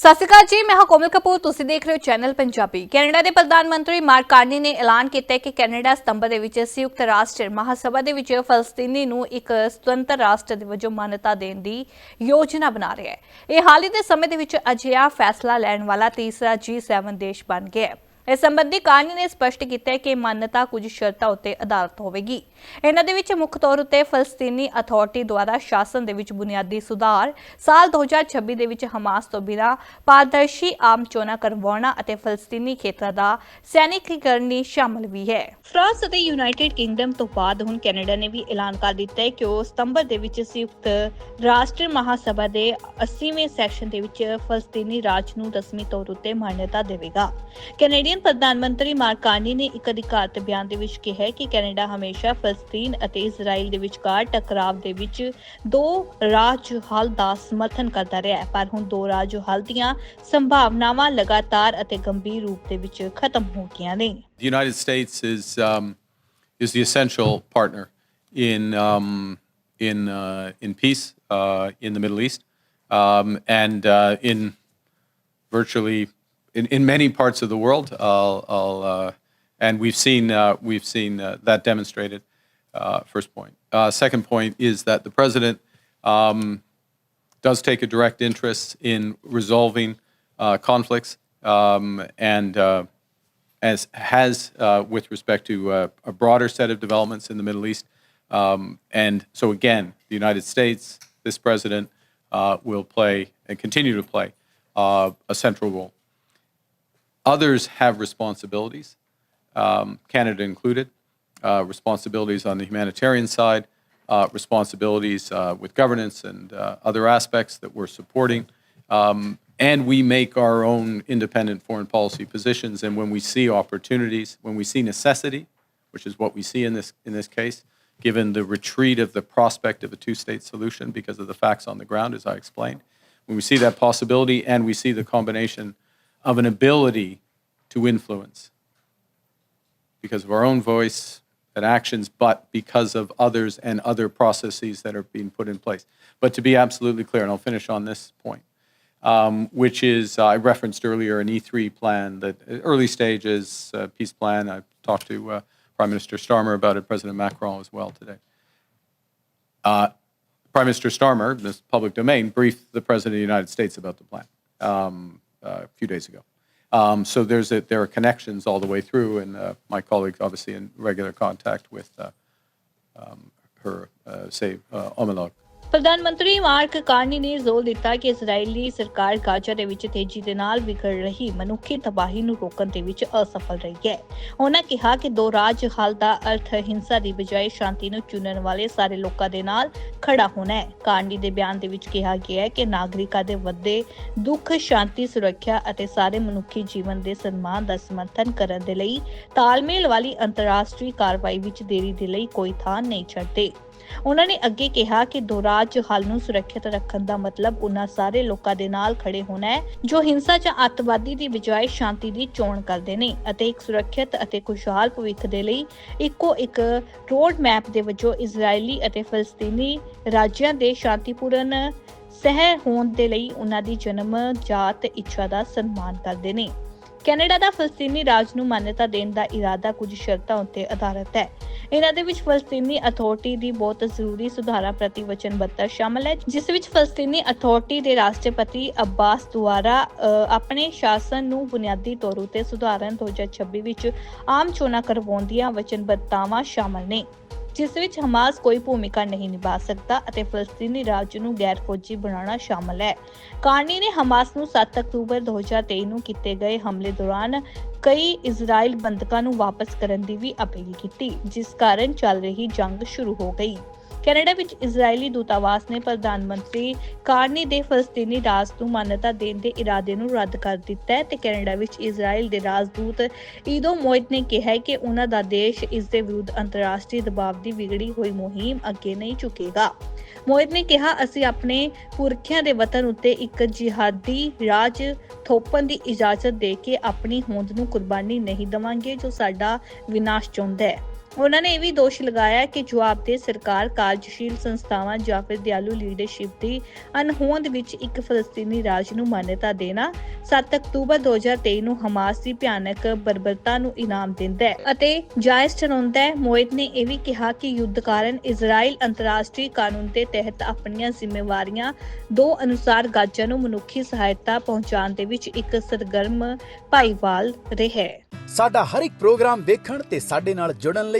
ਸਤਿ ਸ਼੍ਰੀ ਅਕਾਲ ਜੀ, ਮੈਂ ਹਾਂ ਕੋਮਲ ਕਪੂਰ, ਤੁਸੀਂ ਦੇਖ ਰਹੇ ਹੋ ਚੈਨਲ ਪੰਜਾਬੀ। ਕੈਨੇਡਾ ਦੇ ਪ੍ਰਧਾਨ ਮੰਤਰੀ ਮਾਰਕ ਕਾਰਨੀ ਨੇ ਐਲਾਨ ਕੀਤਾ ਹੈ ਕਿ ਕੈਨੇਡਾ ਸਤੰਬਰ ਦੇ ਵਿੱਚ ਸੰਯੁਕਤ ਰਾਸ਼ਟਰ ਮਹਾਸਭਾ ਦੇ ਵਿੱਚ ਫਲਸਤੀਨੀ ਨੂੰ ਇੱਕ ਸੁਤੰਤਰ ਰਾਸ਼ਟਰ ਦੇ ਵਜੋਂ ਮਾਨਤਾ ਦੇਣ ਦੀ ਯੋਜਨਾ ਬਣਾ ਰਿਹਾ ਹੈ। ਇਹ ਹਾਲ ਹੀ ਦੇ ਸਮੇਂ ਦੇ ਵਿੱਚ ਅਜਿਹਾ ਫੈਸਲਾ ਲੈਣ ਵਾਲਾ ਤੀਸਰਾ G7 ਦੇਸ਼ ਬਣ ਗਿਆ ਹੈ। ਇਸ ਸੰਬੰਧੀ ਕਾਰਨੀ ਨੇ ਸਪਸ਼ਟ ਕੀਤਾ ਹੈ ਕਿ ਮਾਨਤਾ ਕੁਝ ਸ਼ਰਤਾਂ ਉੱਤੇ ਆਧਾਰਿਤ ਹੋਵੇਗੀ। ਇਹਨਾਂ ਦੇ ਵਿੱਚ ਮੁੱਖ ਤੌਰ ਉੱਤੇ ਫਲਸਤੀਨੀ ਅਥਾਰਟੀ ਦੁਆਰਾ ਸ਼ਾਸਨ ਦੇ ਵਿੱਚ ਬੁਨਿਆਦੀ ਸੁਧਾਰ, ਸਾਲ 2026 ਦੇ ਵਿੱਚ ਹਮਾਸ ਤੋਂ ਬਿਨਾਂ ਪਾਰਦਰਸ਼ੀ ਆਮ ਚੋਣਾਂ ਕਰਵਾਉਣਾ ਅਤੇ ਫਲਸਤੀਨੀ ਖੇਤਰਾਂ ਦਾ ਸੈਨਿਕੀਕਰਨ ਸ਼ਾਮਲ ਵੀ ਹੈ। ਫਰਾਂਸ ਅਤੇ ਯੂਨਾਈਟਿਡ ਕਿੰਗਡਮ ਤੋਂ ਬਾਅਦ ਹੁਣ ਕੈਨੇਡਾ ਨੇ ਵੀ ਐਲਾਨ ਕਰ ਦਿੱਤਾ ਹੈ ਕਿ ਉਹ ਸਤੰਬਰ ਦੇ ਵਿੱਚ ਸੰਯੁਕਤ ਰਾਸ਼ਟਰ ਮਹਾਸਭਾ ਦੇ 80ਵੇਂ ਸੈਸ਼ਨ ਦੇ ਵਿੱਚ ਫਲਸਤੀਨੀ ਰਾਜ ਨੂੰ ਰਸਮੀ ਤੌਰ ਉੱਤੇ ਮਾਨਤਾ ਦੇਵੇਗਾ। ਕੈਨੇਡੀਅਨ ਪ੍ਰਧਾਨ ਮੰਤਰੀ ਮਾਰਕ ਕਾਰਨੀ ਨੇ ਇੱਕ ਅਧਿਕਾਰਤ ਬਿਆਨ ਦੇ ਵਿੱਚ ਕਿਹਾ ਹੈ ਕਿ ਕੈਨੇਡਾ ਹਮੇਸ਼ਾ ਫਲਸਤੀਨ ਅਤੇ ਇਜ਼ਰਾਈਲ ਦੇ ਵਿਚਕਾਰ ਟਕਰਾਵ ਦੇ ਵਿੱਚ ਦੋ ਰਾਜ ਹੱਲ ਦਾ ਸਮਰਥਨ ਕਰਦਾ ਰਿਹਾ ਹੈ ਪਰ ਹੁਣ ਦੋ ਰਾਜ ਹੱਲ ਦੀਆਂ ਸੰਭਾਵਨਾਵਾਂ ਲਗਾਤਾਰ ਅਤੇ ਗੰਭੀਰ ਰੂਪ ਦੇ ਵਿੱਚ ਖਤਮ ਹੋ ਗਈਆਂ ਨੇ। The United States is um, is the essential partner in um, in uh, in peace uh, in the Middle East um, and uh, in virtually in, in many parts of the world. I'll, I'll, uh, and we've seen uh, we've seen uh, that demonstrated. Uh, first point. Uh, second point is that the president um, does take a direct interest in resolving conflicts um, and as has with respect to a broader set of developments in the Middle East. Um, and so, again, the United States, this president, will play and continue to play a central role. Others have responsibilities, um, Canada included, uh, responsibilities on the humanitarian side, uh, responsibilities uh, with governance and uh, other aspects that we're supporting. Um, and we make our own independent foreign policy positions. And when we see opportunities, when we see necessity, which is what we see in this, in this case, given the retreat of the prospect of a two state solution because of the facts on the ground, as I explained, when we see that possibility and we see the combination of an ability to influence because of our own voice and actions, but because of others and other processes that are being put in place. But to be absolutely clear, and I'll finish on this point, um, which is uh, I referenced earlier an E3 plan that uh, early stages uh, peace plan. I talked to uh, Prime Minister Starmer about it, President Macron as well today. Uh, Prime Minister Starmer, this public domain, briefed the President of the United States about the plan um, uh, a few days ago. Um, so there's a, there are connections all the way through, and uh, my colleague obviously in regular contact with uh, um, her, uh, say, uh. ਪ੍ਰਧਾਨ ਮੰਤਰੀ mark Carney ਨੇ ਜ਼ੋਰ ਦਿੱਤਾ ਕਿ ਇਜ਼ਰਾਈਲੀ ਸਰਕਾਰ Gaza ਦੇ ਵਿੱਚ ਤੇਜ਼ੀ ਦੇ ਨਾਲ ਵਿਗੜ ਰਹੀ ਮਨੁੱਖੀ ਤਬਾਹੀ ਨੂੰ ਰੋਕਣ ਦੇ ਵਿੱਚ ਅਸਫਲ ਰਹੀ ਹੈ। ਉਹਨਾਂ ਕਿਹਾ ਕਿ ਦੋ ਰਾਜ ਹੱਲ ਦਾ ਅਰਥ ਹਿੰਸਾ ਦੀ ਬਜਾਏ ਸ਼ਾਂਤੀ ਨੂੰ ਚੁਣਨ ਵਾਲੇ ਸਾਰੇ ਲੋਕਾਂ ਦੇ ਨਾਲ ਖੜਾ ਹੋਣਾ ਹੈ। ਕਾਰਨੀ ਦੇ ਬਿਆਨ ਦੇ ਵਿੱਚ ਕਿਹਾ ਗਿਆ ਹੈ ਕਿ ਨਾਗਰਿਕਾਂ ਦੇ ਵੱਧੇ ਦੁੱਖ, ਸ਼ਾਂਤੀ, ਸੁਰੱਖਿਆ ਅਤੇ ਸਾਰੇ ਮਨੁੱਖੀ ਜੀਵਨ ਦੇ ਸਨਮਾਨ ਦਾ ਸਮਰਥਨ ਕਰਨ ਦੇ ਲਈ ਤਾਲਮੇਲ ਵਾਲੀ ਅੰਤਰਰਾਸ਼ਟਰੀ ਕਾਰਵਾਈ ਵਿੱਚ ਦੇਰੀ ਦੇ ਲਈ ਕੋਈ ਥਾਂ ਨਹੀਂ ਛੱਡਦੇ। ਉਹਨਾਂ ਨੇ ਅੱਗੇ ਕਿਹਾ ਕਿ ਦੋ ਰਾਜ ਹੱਲ ਨੂੰ ਸੁਰੱਖਿਅਤ ਰੱਖਣ ਦਾ ਮਤਲਬ ਉਹਨਾਂ ਸਾਰੇ ਲੋਕਾਂ ਦੇ ਨਾਲ ਖੜੇ ਹੋਣਾ ਹੈ, ਜੋ ਹਿੰਸਾ ਜਾਂ ਅੱਤਵਾਦੀ ਦੀ ਬਜਾਏ ਸ਼ਾਂਤੀ ਦੀ ਚੋਣ ਕਰਦੇ ਨੇ ਅਤੇ ਇੱਕ ਸੁਰੱਖਿਅਤ ਅਤੇ ਖੁਸ਼ਹਾਲ ਭਵਿੱਖ ਦੇ ਲਈ ਇੱਕੋ ਇੱਕ ਰੋਡ ਮੈਪ ਦੇ ਵਜੋਂ ਇਜ਼ਰਾਈਲੀ ਅਤੇ ਫਲਸਤੀਨੀ ਰਾਜਿਆਂ ਦੇ ਸ਼ਾਂਤੀਪੂਰਨ ਸਹਿ ਹੋਣ ਦੇ ਲਈ ਉਹਨਾਂ ਦੀ ਜਨਮ, ਜਾਤ, ਇੱਛਾ ਦਾ ਸਨਮਾਨ ਕਰਦੇ ਨੇ। ਕੈਨੇਡਾ ਦਾ ਫਲਸਤੀਨੀ ਰਾਜ ਨੂੰ ਮਾਨਤਾ ਦੇਣ ਦਾ ਇਰਾਦਾ ਕੁਝ ਸ਼ਰਤਾਂ ਉੱਤੇ ਆਧਾਰਿਤ ਹੈ। ਇਹਨਾਂ ਦੇ ਵਿੱਚ ਫਲਸਤੀਨੀ ਅਥਾਰਟੀ ਦੀ ਬਹੁਤ ਜ਼ਰੂਰੀ ਸੁਧਾਰਾਂ ਪ੍ਰਤੀ ਵਚਨਬੱਧਤਾ ਸ਼ਾਮਲ ਹੈ ਜਿਸ ਵਿੱਚ ਫਲਸਤੀਨੀ ਅਥਾਰਟੀ ਦੇ ਰਾਸ਼ਟਰਪਤੀ ਅਬਾਸ ਦੁਆਰਾ ਅ, ਆਪਣੇ ਸ਼ਾਸਨ ਨੂੰ ਬੁਨਿਆਦੀ ਤੌਰ ਉਤੇ ਸੁਧਾਰਨ 2026 ਵਿੱਚ ਆਮ ਚੋਣਾਂ ਕਰਵਾਉਣ ਦੀਆਂ ਵਚਨਬੱਧਤਾਵਾਂ ਸ਼ਾਮਲ ਨੇ। ਜਿਸ ਵਿੱਚ ਹਮਾਸ ਕੋਈ ਭੂਮਿਕਾ ਨਹੀਂ ਨਿਭਾ ਸਕਦਾ ਅਤੇ ਫਲਸਤੀਨੀ ਰਾਜ ਨੂੰ ਗੈਰ ਫੌਜੀ ਬਣਾਉਣਾ ਸ਼ਾਮਲ ਹੈ। ਕਾਰਨੀ ਨੇ ਹਮਾਸ ਨੂੰ 7 ਅਕਤੂਬਰ 2023 ਨੂੰ ਕੀਤੇ ਗਏ ਹਮਲੇ ਦੌਰਾਨ ਕਈ ਇਜ਼ਰਾਈਲ ਬੰਦਕਾਂ ਨੂੰ ਵਾਪਸ ਕਰਨ ਦੀ ਵੀ ਅਪੀਲ ਕੀਤੀ, ਜਿਸ ਕਾਰਨ ਚੱਲ ਰਹੀ ਜੰਗ ਸ਼ੁਰੂ ਹੋ ਗਈ। ਕੈਨੇਡਾ ਵਿੱਚ ਇਜ਼ਰਾਈਲੀ ਦੂਤਾਵਾਸ ਨੇ ਪ੍ਰਧਾਨ ਮੰਤਰੀ ਕਾਰਨੀ ਦੇ ਫਲਸਤੀਨੀ ਰਾਜ ਨੂੰ ਮਾਨਤਾ ਦੇਣ ਦੇ ਇਰਾਦੇ ਨੂੰ ਰੱਦ ਕਰ ਦਿੱਤਾ ਹੈ ਤੇ ਕੈਨੇਡਾ ਵਿੱਚ ਇਜ਼ਰਾਈਲ ਦੇ ਰਾਜਦੂਤ ਈਦੋ ਮੋਇਤ ਨੇ ਕਿਹਾ ਹੈ ਕਿ ਉਹਨਾਂ ਦਾ ਦੇਸ਼ ਇਸ ਦੇ ਵਿਰੁੱਧ ਅੰਤਰਰਾਸ਼ਟਰੀ ਦਬਾਅ ਦੀ ਵਿਗੜੀ ਹੋਈ ਮੁਹਿੰਮ ਅੱਗੇ ਨਹੀਂ ਚੁੱਕੇਗਾ ਮੋਇਤ ਨੇ ਕਿਹਾ, ਅਸੀਂ ਆਪਣੇ ਪੁਰਖਿਆਂ ਦੇ ਵਤਨ ਉੱਤੇ ਇੱਕ ਜਿਹਾਦੀ ਰਾਜ ਥੋਪਣ ਦੀ ਇਜਾਜ਼ਤ ਦੇ ਕੇ ਆਪਣੀ ਹੋਂਦ ਨੂੰ ਕੁਰਬਾਨੀ ਨਹੀਂ ਦਵਾਂਗੇ ਜੋ ਸਾਡਾ ਵਿਨਾਸ਼ ਚਾਹੁੰਦਾ ਹੈ। ਉਹਨਾਂ ਨੇ ਇਹ ਵੀ ਦੋਸ਼ ਲਗਾਇਆ ਕਿ ਜਵਾਬਦੇਹ ਸਰਕਾਰ ਕਾਰਜਸ਼ੀਲ ਸੰਸਥਾਵਾਂ ਜਾਂ ਫਿਰ ਦਿਆਲੂ ਲੀਡਰਸ਼ਿਪ ਦੀ ਅਣਹੋਂਦ ਵਿੱਚ ਇੱਕ ਫਲਸਤੀਨੀ ਰਾਜ ਨੂੰ ਮਾਨਤਾ ਦੇਣਾ 7 ਅਕਤੂਬਰ 2023 ਨੂੰ ਹਮਾਸ ਦੀ ਭਿਆਨਕ ਬਰਬਰਤਾ ਨੂੰ ਇਨਾਮ ਦਿੰਦਾ ਹੈ। ਅਤੇ ਜਾਇਜ਼ ਠਹਿਰਾਉਂਦਾ ਹੈ ਮੋਇਤ ਨੇ ਇਹ ਵੀ ਕਿਹਾ ਕਿ ਯੁੱਧ ਕਾਰਨ ਇਜ਼ਰਾਈਲ ਅੰਤਰਰਾਸ਼ਟਰੀ ਕਾਨੂੰਨ ਦੇ ਤਹਿਤ ਆਪਣੀਆਂ ਜ਼ਿੰਮੇਵਾਰੀਆਂ ਦੋ ਅਨੁਸਾਰ ਗਾਜ਼ਾ ਨੂੰ ਮਨੁੱਖੀ ਸਹਾਇਤਾ ਪਹੁੰਚਾਉਣ ਦੇ ਵਿੱਚ ਇੱਕ ਸਰਗਰਮ ਭਾਈਵਾਲ ਰਿਹਾ ਸਾਡਾ ਹਰ ਇੱਕ ਪ੍ਰੋਗਰਾਮ ਦੇਖਣ ਤੇ ਸਾਡੇ ਨਾਲ ਜੁੜਨ ਲਈ